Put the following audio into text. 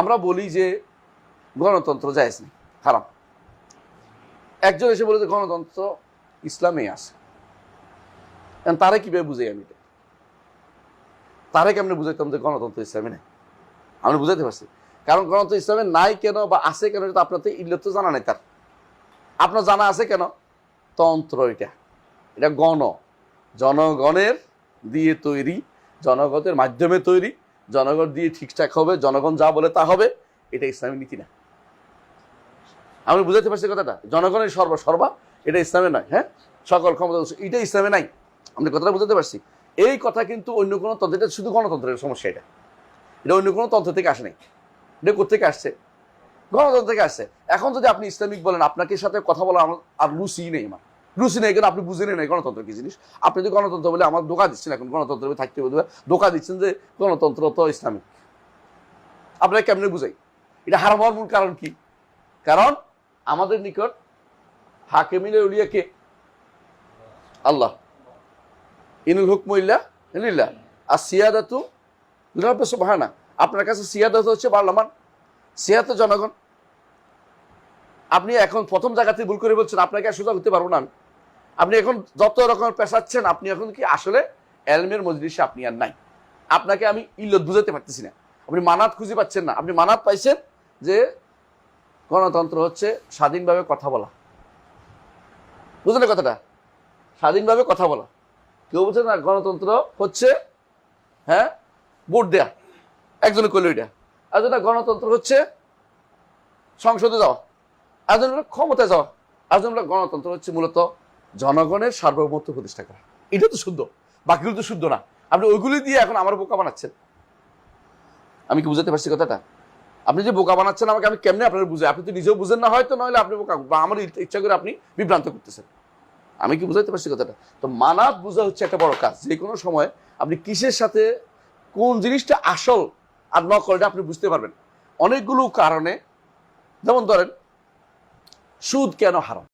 আমরা বলি যে গণতন্ত্র জায়েজ নেই, হারাম। একজন এসে বলে যে গণতন্ত্র ইসলামে আছে। তারে কীভাবে বুঝাই আমি এটা? তারে কেমনে বুঝাইতাম যে গণতন্ত্র ইসলামে নেই? আমরা বুঝাইতে পারছি। কারণ গণতন্ত্র ইসলামে নাই কেন বা আছে কেন এটা আপনার তো ইল্লত তো জানা নাই তার। আপনার জানা আছে কেন? তন্ত্র এটা। এটা গণ। জনগণের দিয়ে তৈরি, জনগণের মাধ্যমে তৈরি জনগণ দিয়ে ঠিকঠাক হবে, জনগণ যা বলে তা হবে, এটা ইসলামের নীতি না। আমি বুঝাতে পারছি কথাটা? জনগণের সর্ব, সর্বা, এটা ইসলামে নয় হ্যাঁ? সকল ক্ষমতা এটা ইসলামে নাই। আমি কথাটা বুঝাতে পারছি। এই কথা কিন্তু অন্য কোনো তন্ত্র এটা শুধু গণতন্ত্রের সমস্যা এটা। এটা অন্য কোনো তন্ত্র থেকে আসে নাই। এটা কোথেকে আসছে? গণতন্ত্র থেকে আসছে। এখন যদি আপনি ইসলামিক বলেন, আপনাকে সাথে কথা বলা আমার আর রুচি নেই আমার। রুচি নেই কেন? আপনি বুঝে নেই গণতন্ত্র কি জিনিস? আপনি যদি গণতন্ত্র বলে আমার ধোকা দিচ্ছেন, এখন গণতন্ত্র থাকতে বলবে ধোকা দিচ্ছেন যে গণতন্ত্র তো ইসলামিক আপনাকে কেমনে বুঝাই? এটা হারাম হওয়ার মূল কারণ কি? কারণ আমাদের নিকট হাকেমিনের উলিয়া কে? আল্লাহ। ইনুল হুকমুল্লাহ লিল্লাহ। আর সিয়াদাতু লিরাব্বিস সুবহানা আপনার কাছে সিয়াদাত হচ্ছে পার্লামান সিয়াত জনগণ। আপনি এখন প্রথম জায়গাতে ভুল করে বলছেন, আপনাকে আর সোজা করতে পারব না আমি। আপনি এখন যত রকমের পেশাচ্ছেন, আপনি এখন কি আসলে এলমের মজলিসে আপনি আর নাই। আপনাকে আমি ইল্লত বুঝাতে পারতেছি না। আপনি মানাত খুঁজে পাচ্ছেন না। আপনি মানাত পাইছেন যে গণতন্ত্র হচ্ছে স্বাধীনভাবে কথা বলা। বুঝলেন কথাটা? স্বাধীনভাবে কথা বলা। কেউ বলছে না, গণতন্ত্র হচ্ছে হ্যাঁ ভোট দেয়া। একজনে করল এটা। যেটা গণতন্ত্র হচ্ছে, সংসদে যাওয়া। আর ক্ষমতায় যাওয়া। যেন গণতন্ত্র হচ্ছে মূলত জনগণের সার্বভৌমত্ব প্রতিষ্ঠা করা। এটা তো শুদ্ধ। বাকিগুলো তো শুদ্ধ না। আপনি ওইগুলি দিয়ে এখন আমার বোকা বানাচ্ছেন। আমি কি বুঝাতে পারছি কথাটা? আপনি যে বোকা বানাচ্ছেন আমাকে আমি কেমনে আপনার বুঝাই? আপনি তো নিজেও বুঝেন না হয়তো, নইলে আপনি বোকা বা আমার ইচ্ছা করে আপনি বিভ্রান্ত করতেছেন। আমি কি বুঝাইতে পারছি কথাটা? তো মানাত বোঝা হচ্ছে একটা বড় কাজ। যে কোনো সময় আপনি কিসের সাথে কোন জিনিসটা আসল আর নকলটা আপনি বুঝতে পারবেন। অনেকগুলো কারণে যেমন ধরেন, সুদ কেন হারাম?